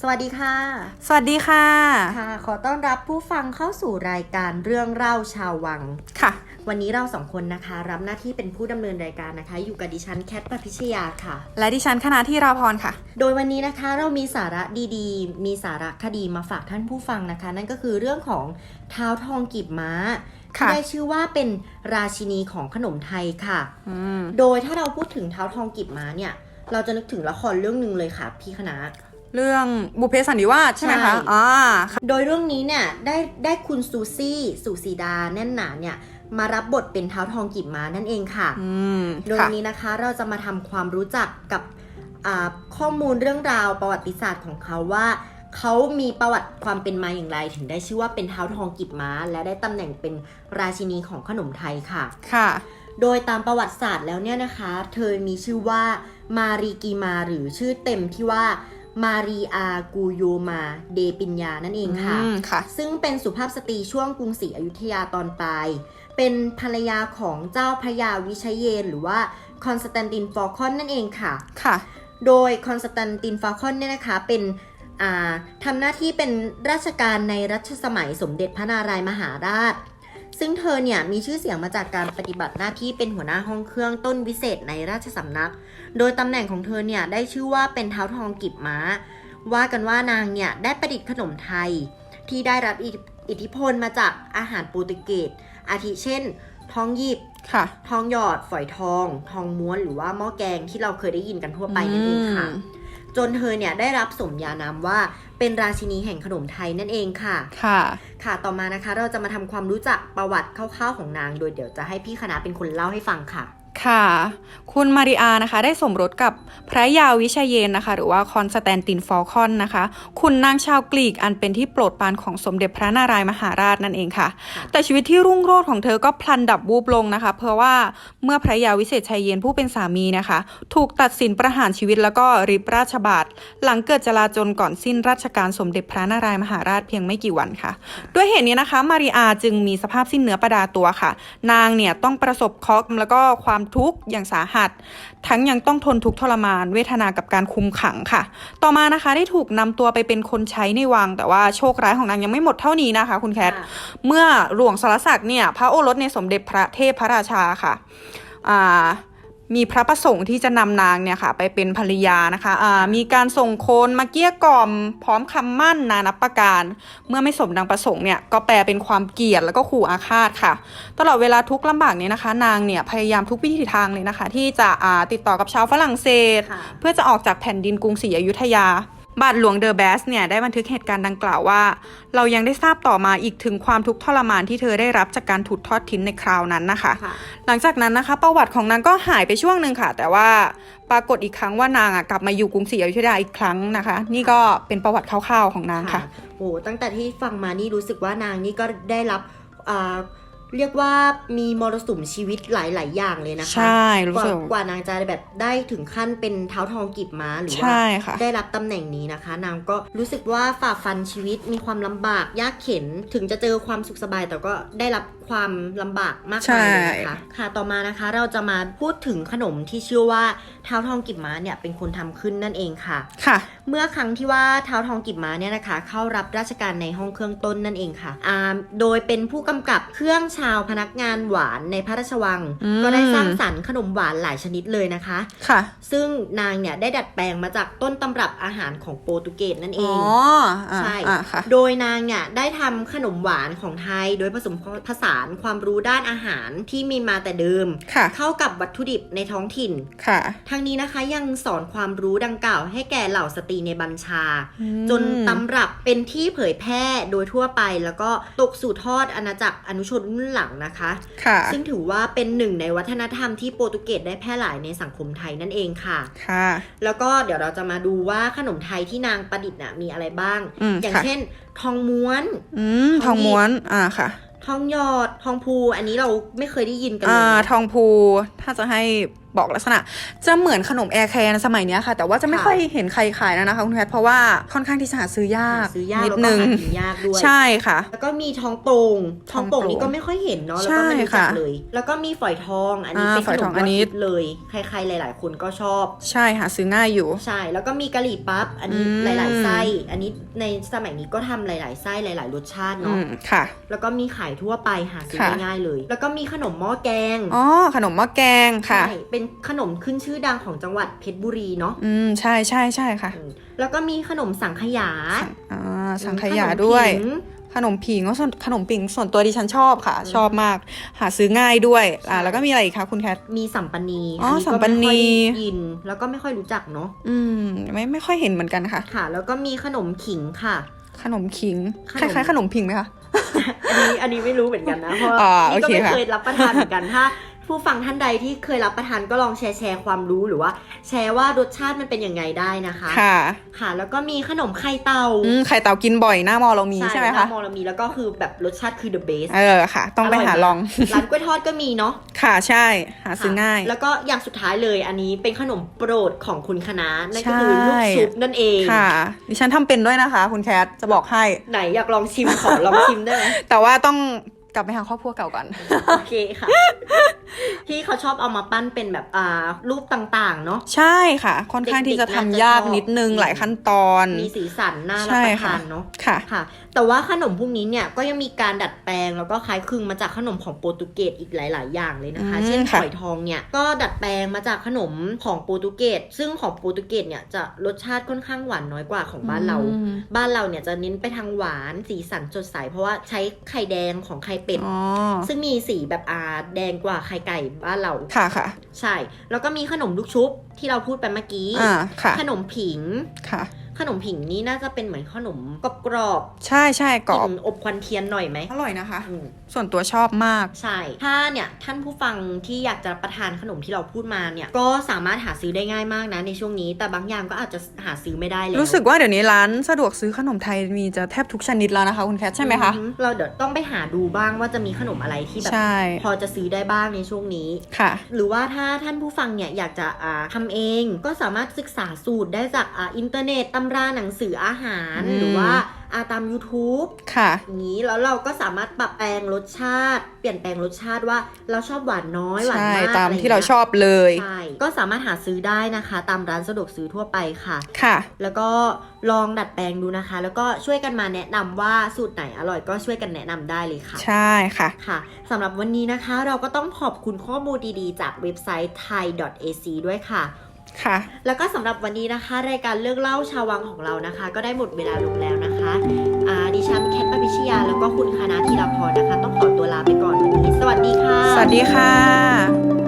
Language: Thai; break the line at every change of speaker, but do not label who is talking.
สวัสดีค่ะ
สวัสดีค่ะ
ค่ะ ขอต้อนรับผู้ฟังเข้าสู่รายการเรื่องเล่าชาววัง
ค่ะ
วันนี้เราสองคนนะคะ รับหน้าที่เป็นผู้ดำเนินรายการนะคะ อยู่กับดิฉันแคทปพิชยาค่ะ
และดิฉันคณะที่ราพรค่ะ
โดยวันนี้นะคะเรามีสาระดีๆ มีสาระคดีมาฝากท่านผู้ฟังนะคะ นั่นก็คือเรื่องของเท้าทองกีบม้าที่
ค่ะ
ได้ชื่อว่าเป็นราชินีของขนมไทยค่ะ
อืม
โดยถ้าเราพูดถึงเท้าทองกีบม้าเนี่ย เราจะนึกถึงละครเรื่องหนึ่งเลยค่ะ พี่คณะ
เรื่องบุพเพสันนิวาสใช่ไหม
ใช่
คะอ่าค่ะ
โดยเรื่องนี้เนี่ยได้ได้คุณซูซี่สุสีดาแน่นหนาเนี่ยมารับบทเป็นเท้าทองกีบม้านั่นเองค่ะ
อืม
โดย
ค่ะ
วันนี้นะคะเราจะมาทำความรู้จักกับอ่าข้อมูลเรื่องราวประวัติศาสตร์ของเขาว่า เขามีประวัติความเป็นมาอย่างไร ถึงได้ชื่อว่าเป็นเท้าทองกีบม้า และได้ตำแหน่งเป็นราชินีของขนมไทยค่ะ
ค่ะ
โดยตามประวัติศาสตร์แล้วเนี่ยนะคะ เธอมีชื่อว่ามารีกีมาหรือชื่อเต็มที่ว่า มารีอากูโยมาเดปิญญานั่นเองค่ะ
อืมค่ะ
ซึ่งเป็นสุภาพสตรีช่วงกรุงศรีอยุธยาตอนปลาย เป็นภรรยาของเจ้าพระยาวิชัยเยน หรือว่าคอนสแตนตินฟอลคอนนั่นเองค่ะ
ค่ะ
โดยคอนสแตนตินฟาคอนเนี่ยนะคะเป็นอ่าทำหน้าที่เป็นราชการในรัชสมัยสมเด็จพระนารายมหาราช ซึ่งเธอเนี่ยมีชื่อเสียงมาจากการปฏิบัติหน้าที่เป็นหัวหน้าห้องเครื่องต้นวิเศษในราชสำนัก โดยตำแหน่งของเธอเนี่ยได้ชื่อว่าเป็นเท้าทองกิบม้า ว่ากันว่านางเนี่ยได้ประดิษฐ์ขนมไทย ที่ได้รับอิทอิทธิพลมาจากอาหารโปรตุเกส อาทิเช่น ทองหยิบ
ค่ะ
ทองหยอด ฝอยทอง ทองม้วนหรือว่าหม้อแกงที่เราเคยได้ยินกันทั่วไปนั่นเองค่ะ
อืม
จนเธอเนี่ยได้รับสมญานามว่าเป็นราชินีแห่งขนมไทยนั่นเองค่ะ
ค่ะ
ค่ะ ต่อมานะคะ เราจะมาทำความรู้จักประวัติคร่าวๆของนาง โดยเดี๋ยวจะให้พี่คณะเป็นคนเล่าให้ฟังค่ะ
ค่ะ คุณมาริอานะคะได้สมรสกับพระยาวิชัยเยนนะคะ หรือว่าคอนสแตนตินฟอลคอนนะคะ คุณนางชาวกรีกอันเป็นที่โปรดปรานของสมเด็จพระนารายมหาราชนั่นเองค่ะ
ค่ะ
แต่ชีวิตที่รุ่งโรจน์ของเธอก็พลันดับวูบลงนะคะ เพราะว่าเมื่อพระยาวิเศษชัยเยนผู้เป็นสามีนะคะ ถูกตัดสินประหารชีวิตแล้วก็ริบราชบาทหลังเกิดจลาจลก่อนสิ้นราชการสมเด็จพระนารายมหาราชเพียงไม่กี่วันค่ะ ด้วยเหตุนี้นะคะ มาริอาจึงมีสภาพสิ้นเนื้อประดาตัวค่ะ นางเนี่ยต้องประสบเคราะห์แล้วก็ความทุกข์อย่างสาหัส ทั้งยังต้องทนทุกข์ทรมาน เวทนากับการคุมขังค่ะ ต่อมานะคะได้ถูกนำตัวไปเป็นคนใช้ในวัง แต่ว่าโชคร้ายของนางยังไม่หมดเท่านี้นะคะ คุณแคท
ค่ะ
เมื่อหลวงสารศักดิ์เนี่ยพระโอรสในสมเด็จพระเทพพระราชาค่ะ อ่า มีพระประสงค์ที่จะนำนางเนี่ยค่ะ ไปเป็นภรรยานะคะอ่ามีการส่งโคนมาเกลี้ยกล่อม พร้อมคำมั่นนานับประการ เมื่อไม่สมดังประสงค์เนี่ยก็แปลเป็นความเกลียดแล้วก็ขู่อาฆาตค่ะ ตลอดเวลาทุกข์ลำบากเนี่ยนะคะ นางเนี่ยพยายามทุกวิถีทางเลยนะคะ ที่จะอ่าติดต่อกับชาวฝรั่งเศส
ค่ะ
เพื่อจะออกจากแผ่นดินกรุงศรีอยุธยา บาทหลวงเดอะแบสเนี่ยได้บันทึกเหตุการณ์ดังกล่าวว่า เรายังได้ทราบต่อมาอีกถึงความทุกข์ทรมานที่เธอได้รับจากการถูกทอดทิ้งในคราวนั้นนะคะ
ค่ะ
หลังจากนั้นนะคะ ประวัติของนางก็หายไปช่วงหนึ่งค่ะ แต่ว่าปรากฏอีกครั้งว่านางอะกลับมาอยู่กรุงศรีอยุธยาอีกครั้งนะคะ นี่ก็เป็นประวัติคร่าวๆของนางค่ะ
โอ้ตั้งแต่ที่ฟังมานี่รู้สึกว่านางนี่ก็ได้รับอ่า เรียกว่ามีมรสุมชีวิตหลาย ๆ อย่างเลยนะคะ
ใช่รู้
กว่า
สึก
กว่านางจะแบบได้ถึงขั้นเป็นเท้าทองกีบม้าหรือว่า
ใช่ค่ะ
ได้รับตำแหน่งนี้นะคะ นางก็รู้สึกว่าฝ่าฟันชีวิตมีความลำบากยากเข็น ถึงจะเจอความสุขสบายแต่ก็ได้รับ ความลำบากมากมายเลยนะคะ ค่ะ ต่อมานะคะเราจะมาพูดถึงขนมที่ชื่อว่าเท้าทองกีบม้าเนี่ยเป็นคนทำขึ้นนั่นเองค่ะ
ค่ะ
เมื่อครั้งที่ว่าเท้าทองกิบม้าเนี่ยนะคะ เข้ารับราชการในห้องเครื่องต้นนั่นเองค่ะอ่าโดยเป็นผู้กำกับเครื่องชาวพนักงานหวานในพระราชวัง
อืม
ก็ได้สร้างสรรค์ขนมหวานหลายชนิดเลยนะคะ
ค่ะ
ซึ่งนางเนี่ยได้ดัดแปลงมาจากต้นตำรับอาหารของโปรตุเกสนั่นเอ
อ๋องอ่า
ใช่
อ่าค่ะ
โดยนางเนี่ยได้ทำขนมหวานของไทยโดยผสมผสานความรู้ด้านอาหารที่มีมาแต่เดิม
ค่ะ
เข้ากับวัตถุดิบในท้องถิ่น
ค่ะ
ทั้งนี้นะคะยังสอนความรู้ดังกล่าว ให้แก่เหล่าสตรีในบัญชา
อืม
จนตำรับเป็นที่เผยแพร่โดยทั่วไป แล้วก็ตกสู่ทอดอาณาจักรอนุชนรุ่นหลังนะคะ
ค่ะ
ซึ่งถือว่าเป็นหนึ่งในวัฒนธรรมที่โปรตุเกสได้แพร่หลายในสังคมไทยนั่นเองค่ะ
ค่ะ
แล้วก็เดี๋ยวเราจะมาดูว่าขนมไทยที่นางประดิษฐ์น่ะมีอะไรบ้าง
อืม
อย่าง
ค่ะ
เช่น ทองม้วน
อืมทองม้วนอ่าค่ะ
ทองหยอดทองพูอันนี้เราไม่เคยได้ยินกันเล
อ่า
ย
ทองภูถ้าจะให้ บอกลักษณะ จะเหมือนขนมแอร์แคนสมัยเนี้ยค่ะ แต่ว่าจะไม่
ค่ะ
ค่อยเห็นใครขายแล้วนะคะคุณแคทเพราะว่าค่อนข้างที่จะหาซื้อยาก
หาซื้อยาก
นิด
แล้วก็
นึง
หากินยากด้วย
ใช่ค่ะ
แล้วก็มีทองโป่งทองโป่ง
ทองโป่ง
นี่ก็ไม่ค่อยเห็นเนาะแล้วก็ไม่รู้
ใช่
จัก
ค่ะ
เลย แล้วก็มีฝอยทองอันนี้
อ่า
เป็น
ฝ
ข
อย
น
ทอ
ม
ง
ย
อั
อนด
นี้
ฮิตเลยใครๆหลาย ๆ คนก็ชอบ
ใช่หาซื้อง่ายอยู่
ใช่แล้วก็มีกะหรี่ปั๊บอันนี้
อืม
หลาย ๆ ไส้อันนี้ในสมัยนี้ก็ทำหลาย ๆ ไส้หลาย ๆ รสชาติ
อื
เนาะ
มค่ะ
แล้วก็มีขายทั่วไปหาซื้อ
ค่ะ
ได้ง่ายเลย แล้วก็มีขนมหม้อแกง
อ๋อขนมหม้อแกงค่ะ
ใช่เป็นขนมขึ้นชื่อดังของจังหวัดเพชรบุรีเนาะ
อืม ใช่ใช่ใช่ค่ะ
อืมแล้วก็มีขนมสังขยา
อ่า สังขยาด้วย
ขนมผิง
ขนมผิงก็ส่วนขนมผิงส่วนตัวดิฉันชอบค่ะ ชอบมาก หาซื้อง่ายด้วย อ่า
ใช่
แล้วก็มีอะไรอีกคะคุณแคท
มีสัมปนี
อ๋อ
นี้ก็
สัมปนี
ไม่ค่อยได้ยิน แล้วก็ไม่ค่อยรู้จักเนาะ
อืม ไม่ไม่ค่อยเห็นเหมือนกันค่ะ
ค่ะ แล้วก็มีขนมขิงค่ะ
ขนมขิง
ข
คน
ม
ล้ายๆขนมผิงไหมคะ
อันนี้อันนี้ไม่รู้เหมือนกันนะ เพราะว่า
อ่า
นี่ก็
โอเค
ไม่
ค่ะ
เคยรับประทานเหมือนกันถ้า ผู้ฟังท่านใดที่เคยรับประทานก็ลองแชร์แชร์ความรู้หรือว่า แชร์ว่ารสชาติมันเป็นยังไงได้นะคะ
ค่ะ
ค่ะ แล้วก็มีขนมไข่เต่า
อืมไข่เต่ากินบ่อยหน้ามอเรามีใช่ไหม
ห
คะ
น้ามอเรามีแล้วก็คือแบบรสชาติคือ the best
เออค่ะ ต้องไปหาลอง
ร้านกล้วยทอดก็มีเนาะ
ค่ะใช่ หาซื้อง่าย
แล้วก็อย่างสุดท้ายเลยอันนี้เป็นขนมโปรดของคุณคณะนั่นก็คือ
ใช่
ลูกชุบนั่นเอง
ค่ะ ดิฉันทำเป็นด้วยนะคะ คุณแคทจะบอกให้
ไหนอยากลองชิมขอลองชิมได้ไหม
แต่ว่าต้องกลับไปหาครอบครัวเก่าก่อน
โอเคค่ะ ที่เขาชอบเอามาปั้นเป็นแบบอ่ารูปต่างๆ เนาะ
ใช่ค่ะ ค่อนข้างที่จะทำยากนิดนึง
เด็กๆน่าจะชอบ
หลายขั้นตอน
มีสีสันน่ารับ
ใช่
ประ
ค่ะ
ทานเนาะ
ค่ะ
ค่ะ แต่ว่าขนมพวกนี้เนี่ยก็ยังมีการดัดแปลงแล้วก็คล้ายคลึงมาจากขนมของโปรตุเกสอีกหลาย ๆ อย่างเลยนะคะ
อืม
เช่นฝ
ค่ะ
อยทองเนี่ยก็ดัดแปลงมาจากขนมของโปรตุเกสซึ่งของโปรตุเกสเนี่ยจะรสชาติค่อนข้างหวานน้อยกว่าของบ้านเรา
อืม
บ้านเราเนี่ยจะเน้นไปทางหวานสีสันสดใสเพราะว่าใช้ไข่แดงของไข่เป็ด
อ๋อ
ซึ่งมีสีแบบอาแดงกว่าไข่ไก่บ้านเรา
ค่ะค่ะ
ใช่ แล้วก็มีขนมลูกชุบที่เราพูดไปเมื่อกี้
อ่าค่ะ
ขนมผิง
ค่ะ
ขนมผิงนี้น่าจะเป็นเหมือนขนมกรอบ
ใช่ใช่
ๆ
กรอบ
กลิ่นอบควันเทียนหน่อยไหม
อร่อยนะคะ
อืม
ส่วนตัวชอบมาก
ใช่ ถ้าเนี่ยท่านผู้ฟังที่อยากจะประทานขนมที่เราพูดมาเนี่ย ก็สามารถหาซื้อได้ง่ายมากนะในช่วงนี้ แต่บางอย่างก็อาจจะหาซื้อไม่ได้แล้ว
รู้สึกว่าเดี๋ยวนี้ร้านสะดวกซื้อขนมไทยมีจะแทบทุกชนิดแล้วนะคะคุณแคทใช่ไหมคะ
อือเราเดี๋ยวต้องไปหาดูบ้างว่าจะมีขนมอะไรที่แบบ
ใช่
พอจะซื้อได้บ้างในช่วงนี้
ค่ะ
หรือว่าถ้าท่านผู้ฟังเนี่ยอยากจะอ่าทำเองก็สามารถศึกษาสูตรได้จากอ่าอินเทอร์เน็ตตำราหนังสืออาหาร
อืม
หรือว่าอ่าตาม YouTube
ค่ะ
อย่างนี้แล้วเราก็สามารถปรับแปลงรสชาติ เปลี่ยนแปลงรสชาติว่าเราชอบหวานน้อยหวาน
ใช่
มาก
ตามะ
ไอย่ง
ที่เรา
งี้ย
ชอบเลย
ใช่ก็สามารถหาซื้อได้นะคะ ตามร้านสะดวกซื้อทั่วไปค่ะ
ค่ะ
แล้วก็ลองดัดแปลงดูนะคะ แล้วก็ช่วยกันมาแนะนำว่าสูตรไหนอร่อยก็ช่วยกันแนะนำได้เลยค่ะ
ใช่ค่ะ
ค่ะสำหรับวันนี้นะคะเราก็ต้องขอบคุณข้อมูลดีๆ จากเว็บไซต์ thai.ac ด้วยค่ะ
ค่ะ
แล้วก็สำหรับวันนี้นะคะ รายการเลือกเล่าชาววังของเรานะคะ ก็ได้หมดเวลาลงแล้วนะคะอ่าดิฉันแคทปพิชยาแล้วก็คุณคณะธีรพรนะคะ ต้องขอตัวลาไปก่อนวันนี้ สวัสดีค่ะ
สวัสดีค่ะ